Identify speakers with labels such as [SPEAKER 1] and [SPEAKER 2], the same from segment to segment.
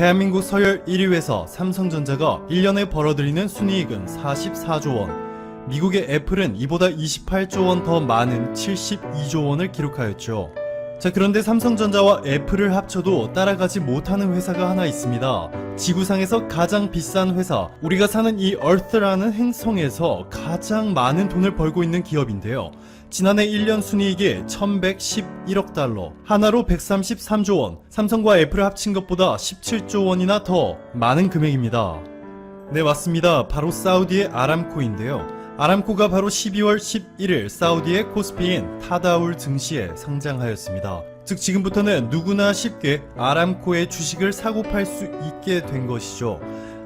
[SPEAKER 1] 대한민국 서열 1위 회사 삼성전자가 1년에 벌어들이는 순이익은 44조 원. 미국의 애플은 이보다 28조 원 더 많은 72조 원을 기록하였죠. 자, 그런데 삼성전자와 애플을 합쳐도 따라가지 못하는 회사가 하나 있습니다. 지구상에서 가장 비싼 회사, 우리가 사는 이 얼스라는 행성에서 가장 많은 돈을 벌고 있는 기업인데요. 지난해 1년 순이익이 1111억 달러, 하나로 133조 원, 삼성과 애플을 합친 것보다 17조 원이나 더 많은 금액입니다. 네, 맞습니다. 바로 사우디의 아람코인데요. 아람코가 바로 12월 11일 사우디의 코스피인 타다울 증시에 상장하였습니다. 즉 지금부터는 누구나 쉽게 아람코의 주식을 사고 팔 수 있게 된 것이죠.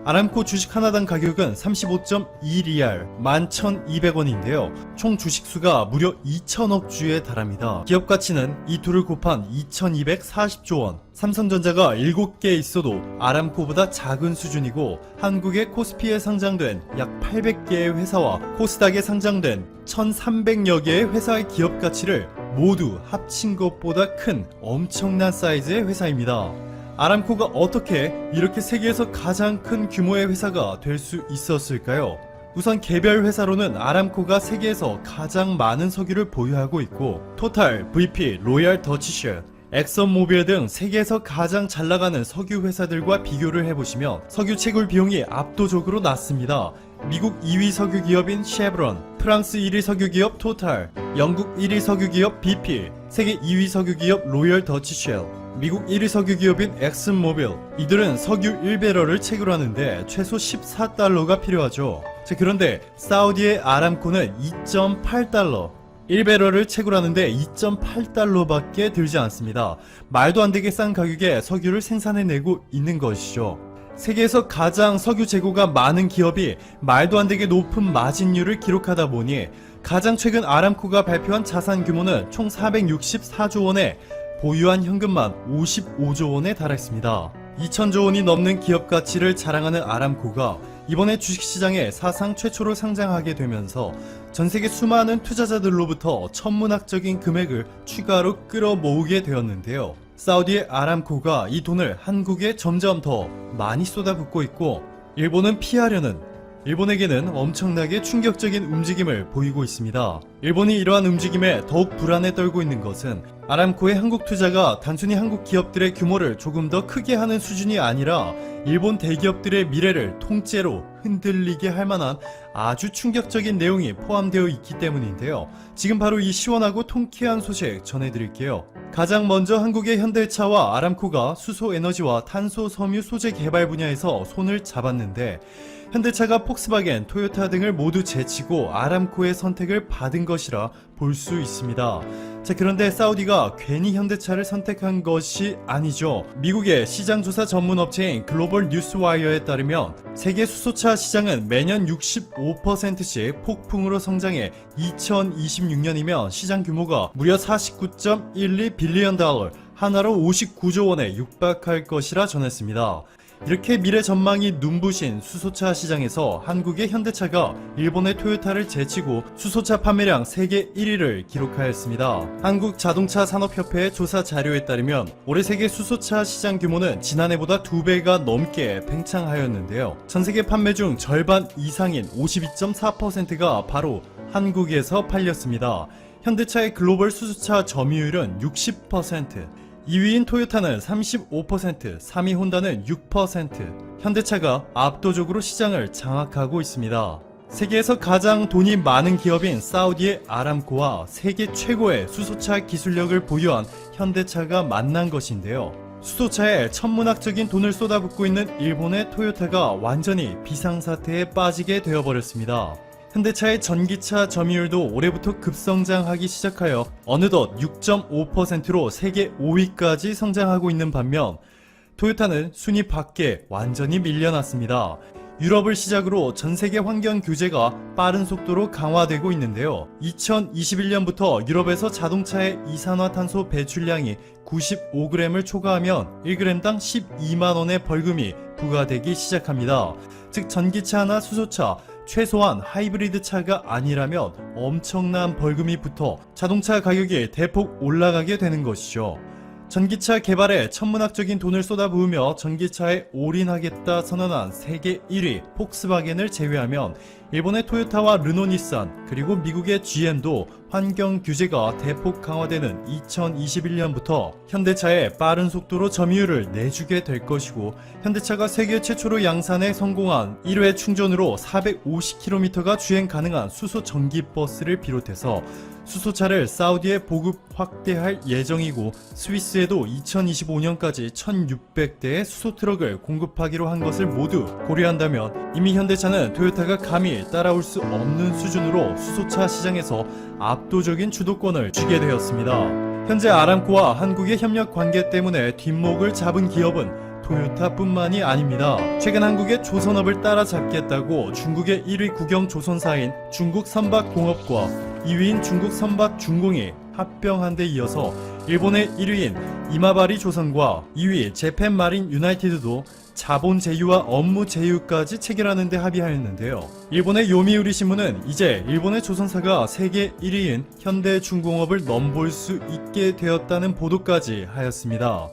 [SPEAKER 1] 아람코 주식 하나당 가격은 35.2리알 11,200원인데요. 총 주식 수가 무려 2천억 주에 달합니다. 기업 가치는 이 둘을 곱한 2,240조 원. 삼성전자가 7개 있어도 아람코보다 작은 수준이고 한국의 코스피에 상장된 약 800개의 회사와 코스닥에 상장된 1,300여 개의 회사의 기업 가치를 모두 합친 것보다 큰 엄청난 사이즈의 회사입니다. 아람코가 어떻게 이렇게 세계에서 가장 큰 규모의 회사가 될 수 있었을까요? 우선 개별 회사로는 아람코가 세계에서 가장 많은 석유를 보유하고 있고 토탈, BP, 로얄 더치쉘, 엑선모빌 등 세계에서 가장 잘 나가는 석유 회사들과 비교를 해보시면 석유 채굴 비용이 압도적으로 낮습니다. 미국 2위 석유 기업인 쉐브론, 프랑스 1위 석유 기업 토탈, 영국 1위 석유 기업 BP, 세계 2위 석유 기업 로열 더치쉘, 미국 1위 석유 기업인 엑슨모빌 이들은 석유 1배럴을 채굴 하는데 최소 14달러가 필요하죠. 자, 그런데 사우디의 아람코는 2.8달러 1배럴을 채굴하는데 2.8달러밖에 들지 않습니다. 말도 안 되게 싼 가격에 석유를 생산해내고 있는 것이죠. 세계에서 가장 석유 재고가 많은 기업이 말도 안 되게 높은 마진율을 기록하다 보니 가장 최근 아람코가 발표한 자산 규모는 총 464조 원에 보유한 현금만 55조 원에 달했습니다. 2천조 원이 넘는 기업 가치를 자랑하는 아람코가 이번에 주식시장에 사상 최초로 상장하게 되면서 전 세계 수많은 투자자들로부터 천문학적인 금액을 추가로 끌어모으게 되었는데요. 사우디의 아람코가 이 돈을 한국에 점점 더 많이 쏟아붓고 있고 일본은 피하려는 일본에게는 엄청나게 충격적인 움직임을 보이고 있습니다. 일본이 이러한 움직임에 더욱 불안에 떨고 있는 것은 아람코의 한국 투자가 단순히 한국 기업들의 규모를 조금 더 크게 하는 수준이 아니라 일본 대기업들의 미래를 통째로 흔들리게 할 만한 아주 충격적인 내용이 포함되어 있기 때문인데요. 지금 바로 이 시원하고 통쾌한 소식 전해드릴게요. 가장 먼저 한국의 현대차와 아람코가 수소 에너지와 탄소 섬유 소재 개발 분야에서 손을 잡았는데 현대차가 폭스바겐, 토요타 등을 모두 제치고 아람코의 선택을 받은 것이라 볼 수 있습니다. 자, 그런데 사우디가 괜히 현대차를 선택한 것이 아니죠. 미국의 시장조사 전문 업체인 글로벌 뉴스와이어에 따르면 세계 수소차 시장은 매년 65%씩 폭풍으로 성장해 2026년이면 시장 규모가 무려 49.12 빌리언 달러, 하나로 59조 원에 육박할 것이라 전했습니다. 이렇게 미래 전망이 눈부신 수소차 시장에서 한국의 현대차가 일본의 토요타를 제치고 수소차 판매량 세계 1위를 기록하였습니다. 한국 자동차 산업협회의 조사 자료에 따르면 올해 세계 수소차 시장 규모는 지난해보다 2배가 넘게 팽창하였는데요. 전 세계 판매 중 절반 이상인 52.4%가 바로 한국에서 팔렸습니다. 현대차의 글로벌 수소차 점유율은 60%, 2위인 토요타는 35%, 3위 혼다는 6%, 현대차가 압도적으로 시장을 장악하고 있습니다. 세계에서 가장 돈이 많은 기업인 사우디의 아람코와 세계 최고의 수소차 기술력을 보유한 현대차가 만난 것인데요. 수소차에 천문학적인 돈을 쏟아붓고 있는 일본의 토요타가 완전히 비상사태에 빠지게 되어버렸습니다. 현대차의 전기차 점유율도 올해부터 급성장하기 시작하여 어느덧 6.5%로 세계 5위까지 성장하고 있는 반면 토요타는 순위 밖에 완전히 밀려났습니다. 유럽을 시작으로 전 세계 환경 규제가 빠른 속도로 강화되고 있는데요. 2021년부터 유럽에서 자동차의 이산화탄소 배출량이 95g을 초과하면 1g당 12만 원의 벌금이 부과되기 시작합니다. 즉 전기차나 수소차 최소한 하이브리드 차가 아니라면 엄청난 벌금이 붙어 자동차 가격이 대폭 올라가게 되는 것이죠. 전기차 개발에 천문학적인 돈을 쏟아부으며 전기차에 올인하겠다 선언한 세계 1위 폭스바겐을 제외하면 일본의 토요타와 르노니산 그리고 미국의 GM도 환경 규제가 대폭 강화되는 2021년부터 현대차에 빠른 속도로 점유율을 내주게 될 것이고 현대차가 세계 최초로 양산에 성공한 1회 충전으로 450km가 주행 가능한 수소 전기 버스를 비롯해서 수소차를 사우디에 보급 확대할 예정이고 스위스에도 2025년까지 1600대의 수소 트럭을 공급하기로 한 것을 모두 고려한다면 이미 현대차는 토요타가 감히 따라올 수 없는 수준으로 수소차 시장에서 압도적인 주도권을 쥐게 되었습니다. 현재 아람코와 한국의 협력 관계 때문에 뒷목을 잡은 기업은 토요타뿐만이 아닙니다. 최근 한국의 조선업을 따라잡겠다고 중국의 1위 국영 조선사인 중국 선박공업과 2위인 중국 선박 중공이 합병한 데 이어서 일본의 1위인 이마바리 조선과 2위 재팬 마린 유나이티드도 자본 제휴와 업무 제휴까지 체결하는 데 합의하였는데요. 일본의 요미우리 신문은 이제 일본의 조선사가 세계 1위인 현대중공업을 넘볼 수 있게 되었다는 보도까지 하였습니다.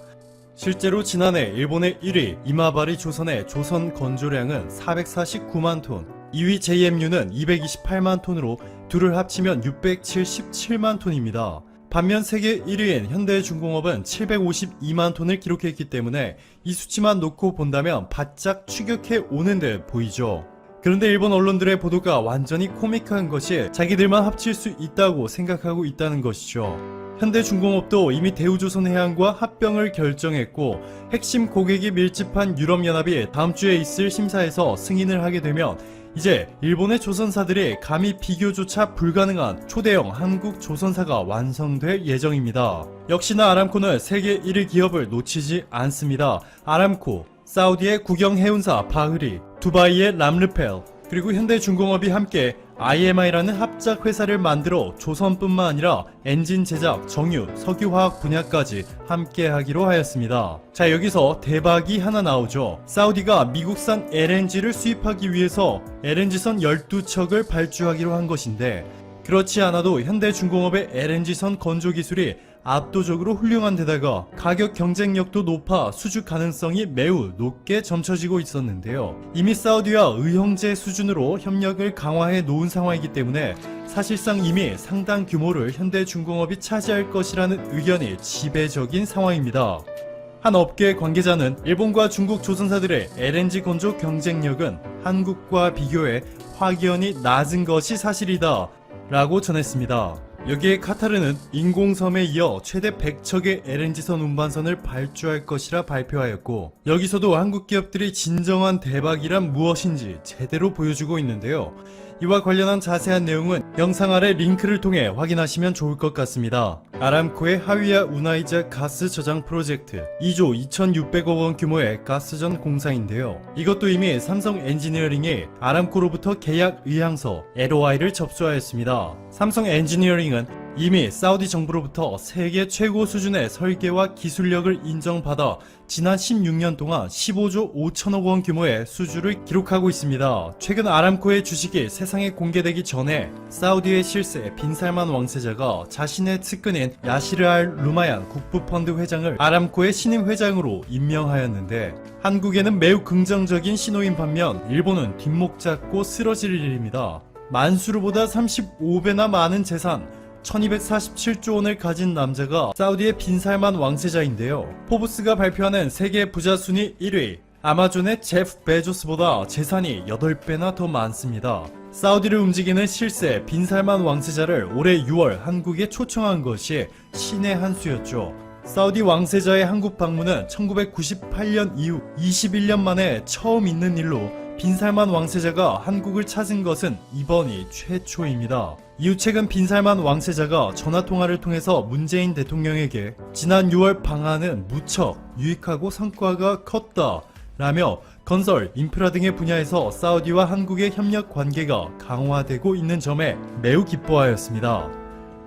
[SPEAKER 1] 실제로 지난해 일본의 1위 이마바리 조선의 조선 건조량은 449만 톤, 2위 JMU는 228만 톤으로 둘을 합치면 677만 톤입니다. 반면 세계 1위인 현대중공업은 752만 톤을 기록했기 때문에 이 수치만 놓고 본다면 바짝 추격해 오는 듯 보이죠. 그런데 일본 언론들의 보도가 완전히 코믹한 것이 자기들만 합칠 수 있다고 생각하고 있다는 것이죠. 현대중공업도 이미 대우조선해양과 합병을 결정했고 핵심 고객이 밀집한 유럽연합이 다음 주에 있을 심사에서 승인을 하게 되면 이제 일본의 조선사들이 감히 비교조차 불가능한 초대형 한국 조선사가 완성될 예정입니다. 역시나 아람코는 세계 1위 기업을 놓치지 않습니다. 아람코, 사우디의 국영 해운사 바흐리, 두바이의 람르펠, 그리고 현대중공업이 함께 IMI라는 합작 회사를 만들어 조선뿐만 아니라 엔진 제작, 정유, 석유화학 분야까지 함께 하기로 하였습니다. 자, 여기서 대박이 하나 나오죠. 사우디가 미국산 LNG를 수입하기 위해서 LNG선 12척을 발주하기로 한 것인데 그렇지 않아도 현대중공업의 LNG선 건조 기술이 압도적으로 훌륭한 데다가 가격 경쟁력도 높아 수주 가능성이 매우 높게 점쳐지고 있었는데요. 이미 사우디와 의형제 수준으로 협력을 강화해 놓은 상황이기 때문에 사실상 이미 상당 규모를 현대중공업이 차지할 것이라는 의견이 지배적인 상황입니다. 한 업계 관계자는 일본과 중국 조선사들의 LNG 건조 경쟁력은 한국과 비교해 확연히 낮은 것이 사실이다 라고 전했습니다. 여기에 카타르는 인공섬에 이어 최대 100척의 LNG선 운반선을 발주할 것이라 발표하였고 여기서도 한국 기업들이 진정한 대박이란 무엇인지 제대로 보여주고 있는데요. 이와 관련한 자세한 내용은 영상 아래 링크를 통해 확인하시면 좋을 것 같습니다. 아람코의 하위야 우나이자 가스 저장 프로젝트 2조 2600억 원 규모의 가스전 공사인데요. 이것도 이미 삼성 엔지니어링이 아람코로부터 계약 의향서 LOI를 접수하였습니다. 삼성 엔지니어링은 이미 사우디 정부로부터 세계 최고 수준의 설계와 기술력을 인정받아 지난 16년 동안 15조 5천억 원 규모의 수주를 기록하고 있습니다. 최근 아람코의 주식이 세상에 공개되기 전에 사우디의 실세 빈살만 왕세자가 자신의 측근인 야시르 알 루마얀 국부펀드 회장을 아람코의 신임 회장으로 임명하였는데 한국에는 매우 긍정적인 신호인 반면 일본은 뒷목 잡고 쓰러질 일입니다. 만수르보다 35배나 많은 재산, 1247조 원을 가진 남자가 사우디의 빈살만 왕세자인데요. 포브스가 발표하는 세계 부자 순위 1위. 아마존의 제프 베조스보다 재산이 8배나 더 많습니다. 사우디를 움직이는 실세 빈살만 왕세자를 올해 6월 한국에 초청한 것이 신의 한 수였죠. 사우디 왕세자의 한국 방문은 1998년 이후 21년 만에 처음 있는 일로 빈살만 왕세자가 한국을 찾은 것은 이번이 최초입니다. 이후 최근 빈살만 왕세자가 전화통화를 통해서 문재인 대통령에게 지난 6월 방안은 무척 유익하고 성과가 컸다 라며 건설, 인프라 등의 분야에서 사우디와 한국의 협력 관계가 강화되고 있는 점에 매우 기뻐하였습니다.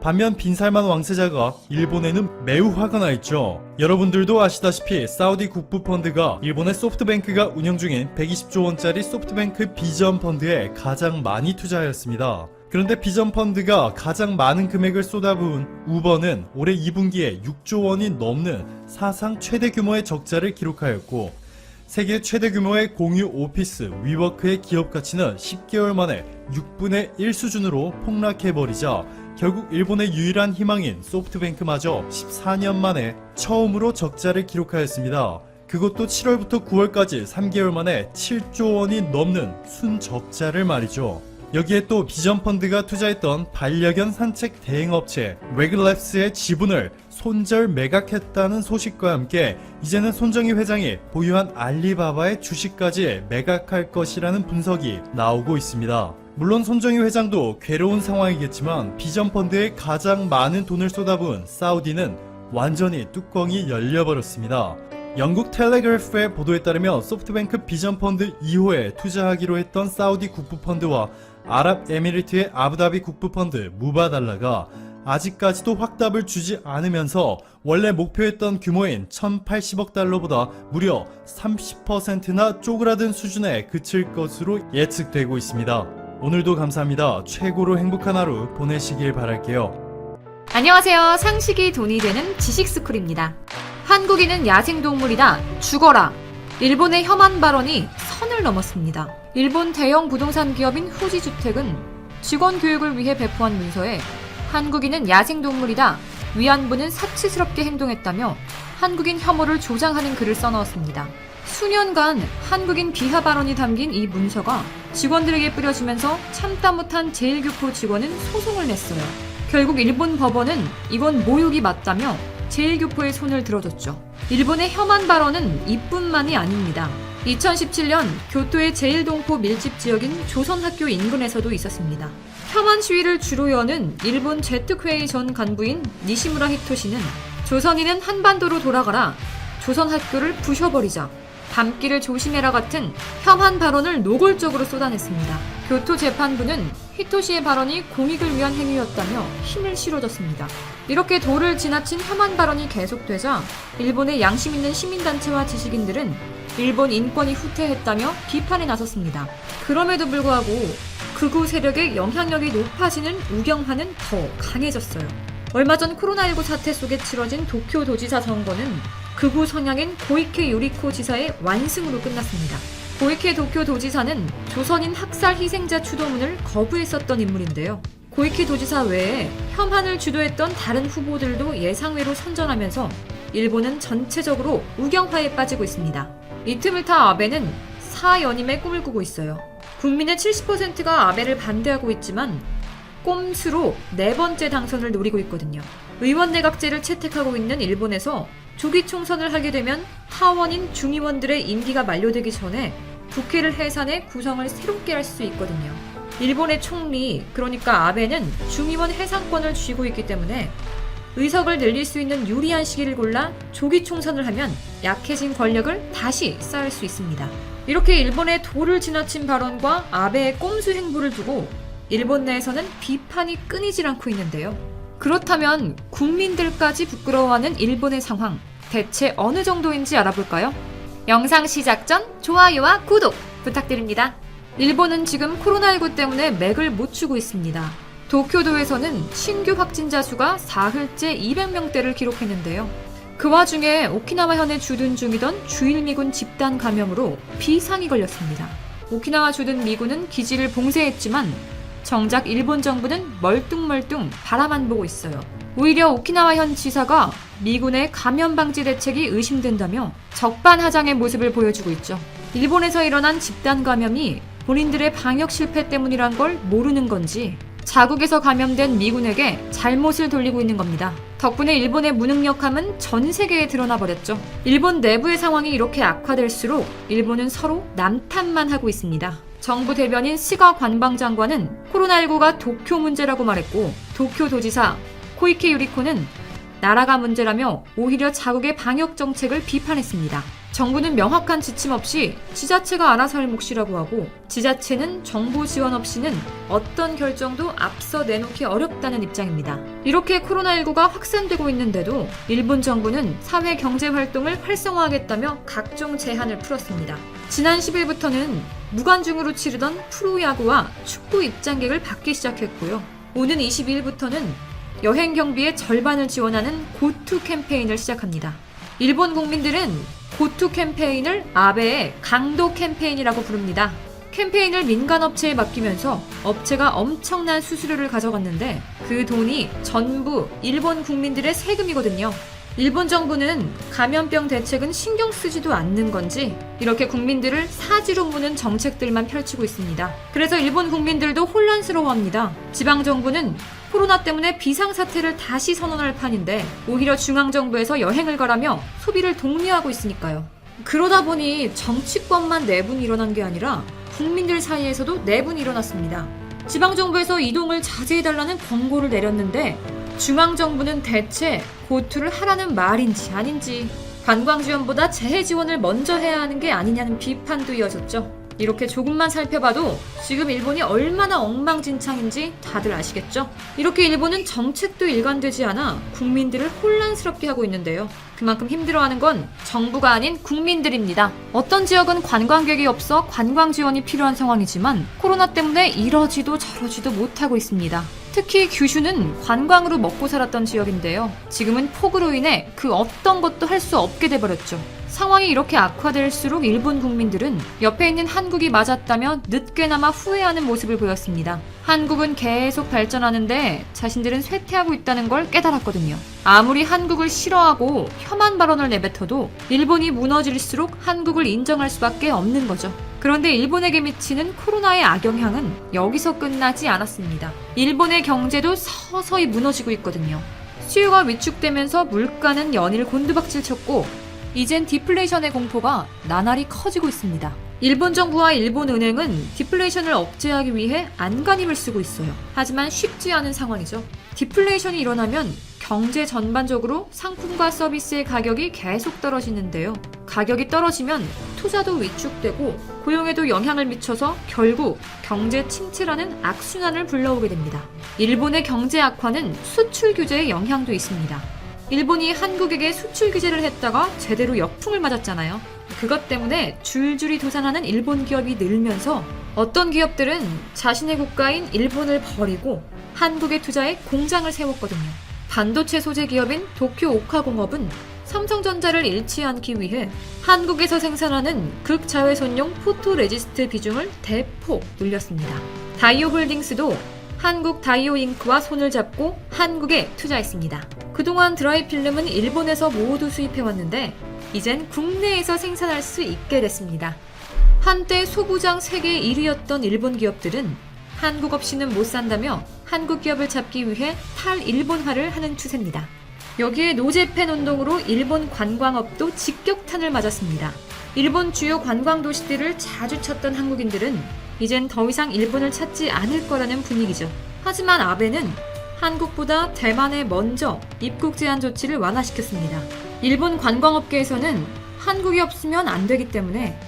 [SPEAKER 1] 반면 빈살만 왕세자가 일본에는 매우 화가 나 있죠. 여러분들도 아시다시피 사우디 국부펀드가 일본의 소프트뱅크가 운영 중인 120조 원짜리 소프트뱅크 비전 펀드에 가장 많이 투자하였습니다. 그런데 비전 펀드가 가장 많은 금액을 쏟아부은 우버는 올해 2분기에 6조 원이 넘는 사상 최대 규모의 적자를 기록하였고 세계 최대 규모의 공유 오피스 위워크의 기업 가치는 10개월 만에 6분의 1 수준으로 폭락해버리자 결국 일본의 유일한 희망인 소프트뱅크마저 14년 만에 처음으로 적자를 기록하였습니다. 그것도 7월부터 9월까지 3개월 만에 7조 원이 넘는 순적자를 말이죠. 여기에 또 비전 펀드가 투자했던 반려견 산책 대행업체 레글랩스의 지분을 손절 매각했다는 소식과 함께 이제는 손정희 회장이 보유한 알리바바의 주식까지 매각할 것이라는 분석이 나오고 있습니다. 물론 손정희 회장도 괴로운 상황이겠지만 비전 펀드에 가장 많은 돈을 쏟아부은 사우디는 완전히 뚜껑이 열려버렸습니다. 영국 텔레그래프의 보도에 따르면 소프트뱅크 비전 펀드 2호에 투자하기로 했던 사우디 국부 펀드와 아랍에미리트의 아부다비 국부 펀드 무바달라가 아직까지도 확답을 주지 않으면서 원래 목표했던 규모인 1080억 달러보다 무려 30%나 쪼그라든 수준에 그칠 것으로 예측되고 있습니다. 오늘도 감사합니다. 최고로 행복한 하루 보내시길 바랄게요.
[SPEAKER 2] 안녕하세요. 상식이 돈이 되는 지식스쿨입니다. 한국인은 야생동물이다. 죽어라. 일본의 혐한 발언이 선을 넘었습니다. 일본 대형 부동산 기업인 후지주택은 직원 교육을 위해 배포한 문서에 한국인은 야생동물이다. 위안부는 사치스럽게 행동했다며 한국인 혐오를 조장하는 글을 써넣었습니다. 수년간 한국인 비하 발언이 담긴 이 문서가 직원들에게 뿌려지면서 참다 못한 제일교포 직원은 소송을 냈어요. 결국 일본 법원은 이건 모욕이 맞다며 제일교포의 손을 들어줬죠. 일본의 혐한 발언은 이뿐만이 아닙니다. 2017년 교토의 제일동포 밀집 지역인 조선학교 인근에서도 있었습니다. 혐한 시위를 주로 여는 일본 제특회의 전 간부인 니시무라 히토시는 조선인은 한반도로 돌아가라 조선학교를 부셔버리자 밤길을 조심해라 같은 혐한 발언을 노골적으로 쏟아냈습니다. 교토 재판부는 히토시의 발언이 공익을 위한 행위였다며 힘을 실어줬습니다. 이렇게 도를 지나친 혐한 발언이 계속되자 일본의 양심 있는 시민단체와 지식인들은 일본 인권이 후퇴했다며 비판에 나섰습니다. 그럼에도 불구하고 극우 세력의 영향력이 높아지는 우경화는 더 강해졌어요. 얼마 전 코로나19 사태 속에 치러진 도쿄 도지사 선거는 극우 성향인 고이케 요리코 지사의 완승으로 끝났습니다. 고이케 도쿄 도지사는 조선인 학살 희생자 추도문을 거부했었던 인물인데요. 고이케 도지사 외에 혐한을 주도했던 다른 후보들도 예상외로 선전하면서 일본은 전체적으로 우경화에 빠지고 있습니다. 이 틈을 타 아베는 사연임의 꿈을 꾸고 있어요. 국민의 70%가 아베를 반대하고 있지만 꼼수로 네 번째 당선을 노리고 있거든요. 의원 내각제를 채택하고 있는 일본에서 조기 총선을 하게 되면 하원인 중의원들의 임기가 만료되기 전에 국회를 해산해 구성을 새롭게 할 수 있거든요. 일본의 총리, 그러니까 아베는 중의원 해상권을 쥐고 있기 때문에 의석을 늘릴 수 있는 유리한 시기를 골라 조기 총선을 하면 약해진 권력을 다시 쌓을 수 있습니다. 이렇게 일본의 도를 지나친 발언과 아베의 꼼수 행보를 두고 일본 내에서는 비판이 끊이질 않고 있는데요. 그렇다면 국민들까지 부끄러워하는 일본의 상황 대체 어느 정도인지 알아볼까요? 영상 시작 전 좋아요와 구독 부탁드립니다. 일본은 지금 코로나19 때문에 맥을 못 추고 있습니다. 도쿄도에서는 신규 확진자 수가 사흘째 200명대를 기록했는데요. 그 와중에 오키나와 현에 주둔 중이던 주일미군 집단 감염으로 비상이 걸렸습니다. 오키나와 주둔 미군은 기지를 봉쇄했지만 정작 일본 정부는 멀뚱멀뚱 바라만 보고 있어요. 오히려 오키나와 현 지사가 미군의 감염 방지 대책이 의심된다며 적반하장의 모습을 보여주고 있죠. 일본에서 일어난 집단 감염이 본인들의 방역 실패 때문이란 걸 모르는 건지 자국에서 감염된 미군에게 잘못을 돌리고 있는 겁니다. 덕분에 일본의 무능력함은 전 세계에 드러나 버렸죠. 일본 내부의 상황이 이렇게 악화될수록 일본은 서로 남탓만 하고 있습니다. 정부 대변인 스가 관방 장관은 코로나19가 도쿄 문제라고 말했고 도쿄 도지사 코이케 유리코는 나라가 문제라며 오히려 자국의 방역 정책을 비판했습니다. 정부는 명확한 지침 없이 지자체가 알아서 할 몫이라고 하고 지자체는 정부 지원 없이는 어떤 결정도 앞서 내놓기 어렵다는 입장입니다. 이렇게 코로나19가 확산되고 있는데도 일본 정부는 사회 경제 활동을 활성화하겠다며 각종 제한을 풀었습니다. 지난 10일부터는 무관중으로 치르던 프로야구와 축구 입장객을 받기 시작했고요. 오는 22일부터는 여행 경비의 절반을 지원하는 고투 캠페인을 시작합니다. 일본 국민들은 고투 캠페인을 아베의 강도 캠페인이라고 부릅니다. 캠페인을 민간 업체에 맡기면서 업체가 엄청난 수수료를 가져갔는데 그 돈이 전부 일본 국민들의 세금이거든요. 일본 정부는 감염병 대책은 신경 쓰지도 않는 건지 이렇게 국민들을 사지로 무는 정책들만 펼치고 있습니다. 그래서 일본 국민들도 혼란스러워합니다. 지방 정부는 코로나 때문에 비상사태를 다시 선언할 판인데 오히려 중앙정부에서 여행을 가라며 소비를 독려하고 있으니까요. 그러다 보니 정치권만 내분이 일어난 게 아니라 국민들 사이에서도 내분이 일어났습니다. 지방정부에서 이동을 자제해달라는 권고를 내렸는데 중앙정부는 대체 고투를 하라는 말인지 아닌지 관광 지원보다 재해 지원을 먼저 해야 하는 게 아니냐는 비판도 이어졌죠. 이렇게 조금만 살펴봐도 지금 일본이 얼마나 엉망진창인지 다들 아시겠죠? 이렇게 일본은 정책도 일관되지 않아 국민들을 혼란스럽게 하고 있는데요. 그만큼 힘들어하는 건 정부가 아닌 국민들입니다. 어떤 지역은 관광객이 없어 관광 지원이 필요한 상황이지만 코로나 때문에 이러지도 저러지도 못하고 있습니다. 특히 규슈는 관광으로 먹고 살았던 지역인데요. 지금은 폭우로 인해 그 어떤 것도 할 수 없게 돼버렸죠. 상황이 이렇게 악화될수록 일본 국민들은 옆에 있는 한국이 맞았다며 늦게나마 후회하는 모습을 보였습니다. 한국은 계속 발전하는데 자신들은 쇠퇴하고 있다는 걸 깨달았거든요. 아무리 한국을 싫어하고 혐한 발언을 내뱉어도 일본이 무너질수록 한국을 인정할 수밖에 없는 거죠. 그런데 일본에게 미치는 코로나의 악영향은 여기서 끝나지 않았습니다. 일본의 경제도 서서히 무너지고 있거든요. 수요가 위축되면서 물가는 연일 곤두박질 쳤고 이젠 디플레이션의 공포가 나날이 커지고 있습니다. 일본 정부와 일본 은행은 디플레이션을 억제하기 위해 안간힘을 쓰고 있어요. 하지만 쉽지 않은 상황이죠. 디플레이션이 일어나면 경제 전반적으로 상품과 서비스의 가격이 계속 떨어지는데요. 가격이 떨어지면 투자도 위축되고 고용에도 영향을 미쳐서 결국 경제 침체라는 악순환을 불러오게 됩니다. 일본의 경제 악화는 수출 규제의 영향도 있습니다. 일본이 한국에게 수출 규제를 했다가 제대로 역풍을 맞았잖아요. 그것 때문에 줄줄이 도산하는 일본 기업이 늘면서 어떤 기업들은 자신의 국가인 일본을 버리고 한국에 투자해 공장을 세웠거든요. 반도체 소재 기업인 도쿄 오카공업은 삼성전자를 잃지 않기 위해 한국에서 생산하는 극자외선용 포토레지스트 비중을 대폭 늘렸습니다. 다이오홀딩스도 한국 다이오잉크와 손을 잡고 한국에 투자했습니다. 그동안 드라이 필름은 일본에서 모두 수입해왔는데 이젠 국내에서 생산할 수 있게 됐습니다. 한때 소부장 세계 1위였던 일본 기업들은 한국 없이는 못 산다며 한국 기업을 잡기 위해 탈일본화를 하는 추세입니다. 여기에 노제팬 운동으로 일본 관광업도 직격탄을 맞았습니다. 일본 주요 관광 도시들을 자주 찾던 한국인들은 이젠 더 이상 일본을 찾지 않을 거라는 분위기죠. 하지만 아베는 한국보다 대만에 먼저 입국 제한 조치를 완화시켰습니다. 일본 관광업계에서는 한국이 없으면 안 되기 때문에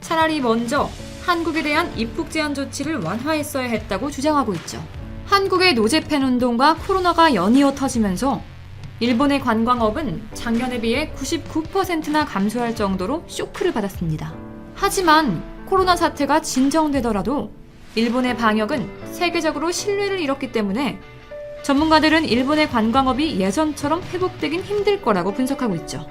[SPEAKER 2] 차라리 먼저 한국에 대한 입국 제한 조치를 완화했어야 했다고 주장하고 있죠. 한국의 노제팬 운동과 코로나가 연이어 터지면서 일본의 관광업은 작년에 비해 99%나 감소할 정도로 쇼크를 받았습니다. 하지만 코로나 사태가 진정되더라도 일본의 방역은 세계적으로 신뢰를 잃었기 때문에 전문가들은 일본의 관광업이 예전처럼 회복되긴 힘들 거라고 분석하고 있죠.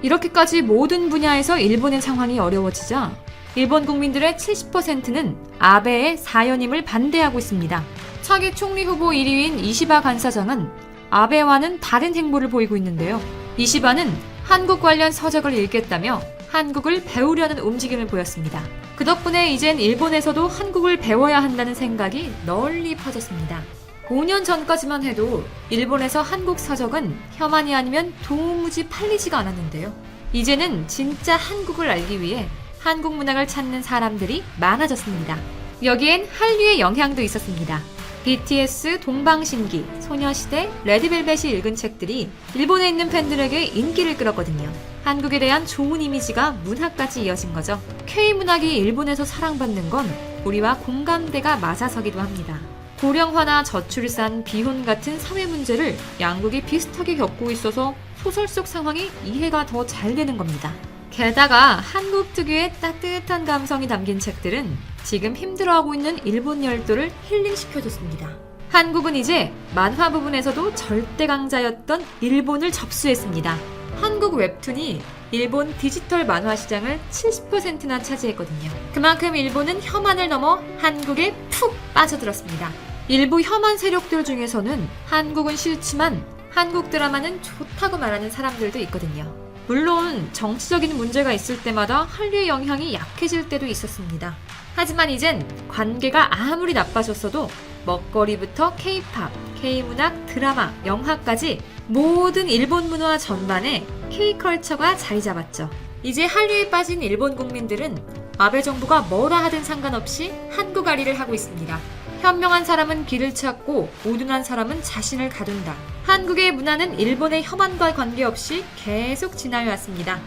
[SPEAKER 2] 이렇게까지 모든 분야에서 일본의 상황이 어려워지자 일본 국민들의 70%는 아베의 사연임을 반대하고 있습니다. 차기 총리 후보 1위인 이시바 간사장은 아베와는 다른 행보를 보이고 있는데요. 이시바는 한국 관련 서적을 읽겠다며 한국을 배우려는 움직임을 보였습니다. 그 덕분에 이젠 일본에서도 한국을 배워야 한다는 생각이 널리 퍼졌습니다. 5년 전까지만 해도 일본에서 한국 서적은 혐한이 아니면 도무지 팔리지가 않았는데요. 이제는 진짜 한국을 알기 위해 한국 문학을 찾는 사람들이 많아졌습니다. 여기엔 한류의 영향도 있었습니다. BTS, 동방신기, 소녀시대, 레드벨벳이 읽은 책들이 일본에 있는 팬들에게 인기를 끌었거든요. 한국에 대한 좋은 이미지가 문학까지 이어진 거죠. K-문학이 일본에서 사랑받는 건 우리와 공감대가 맞아서기도 합니다. 고령화나 저출산, 비혼 같은 사회 문제를 양국이 비슷하게 겪고 있어서 소설 속 상황이 이해가 더 잘 되는 겁니다. 게다가 한국 특유의 따뜻한 감성이 담긴 책들은 지금 힘들어하고 있는 일본 열도를 힐링시켜줬습니다. 한국은 이제 만화 부분에서도 절대 강자였던 일본을 접수했습니다. 한국 웹툰이 일본 디지털 만화 시장을 70%나 차지했거든요. 그만큼 일본은 혐한을 넘어 한국에 푹 빠져들었습니다. 일부 혐한 세력들 중에서는 한국은 싫지만 한국 드라마는 좋다고 말하는 사람들도 있거든요. 물론 정치적인 문제가 있을 때마다 한류의 영향이 약해질 때도 있었습니다. 하지만 이젠 관계가 아무리 나빠졌어도 먹거리부터 K-팝, K-문학, 드라마, 영화까지 모든 일본 문화 전반에 K-컬처가 자리 잡았죠. 이제 한류에 빠진 일본 국민들은 아베 정부가 뭐라 하든 상관없이 한국아리를 하고 있습니다. 현명한 사람은 길을 찾고 오둔한 사람은 자신을 가둔다. 한국의 문화는 일본의 혐한과 관계없이 계속 진화해왔습니다.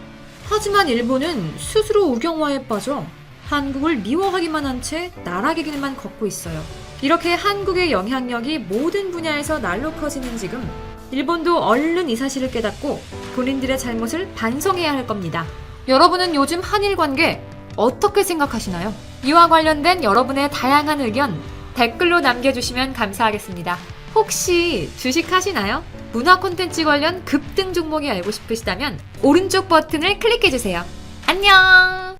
[SPEAKER 2] 하지만 일본은 스스로 우경화에 빠져 한국을 미워하기만 한 채 나락의 길만 걷고 있어요. 이렇게 한국의 영향력이 모든 분야에서 날로 커지는 지금 일본도 얼른 이 사실을 깨닫고 본인들의 잘못을 반성해야 할 겁니다. 여러분은 요즘 한일 관계 어떻게 생각하시나요? 이와 관련된 여러분의 다양한 의견 댓글로 남겨주시면 감사하겠습니다. 혹시 주식 하시나요? 문화 콘텐츠 관련 급등 종목이 알고 싶으시다면 오른쪽 버튼을 클릭해주세요. 안녕!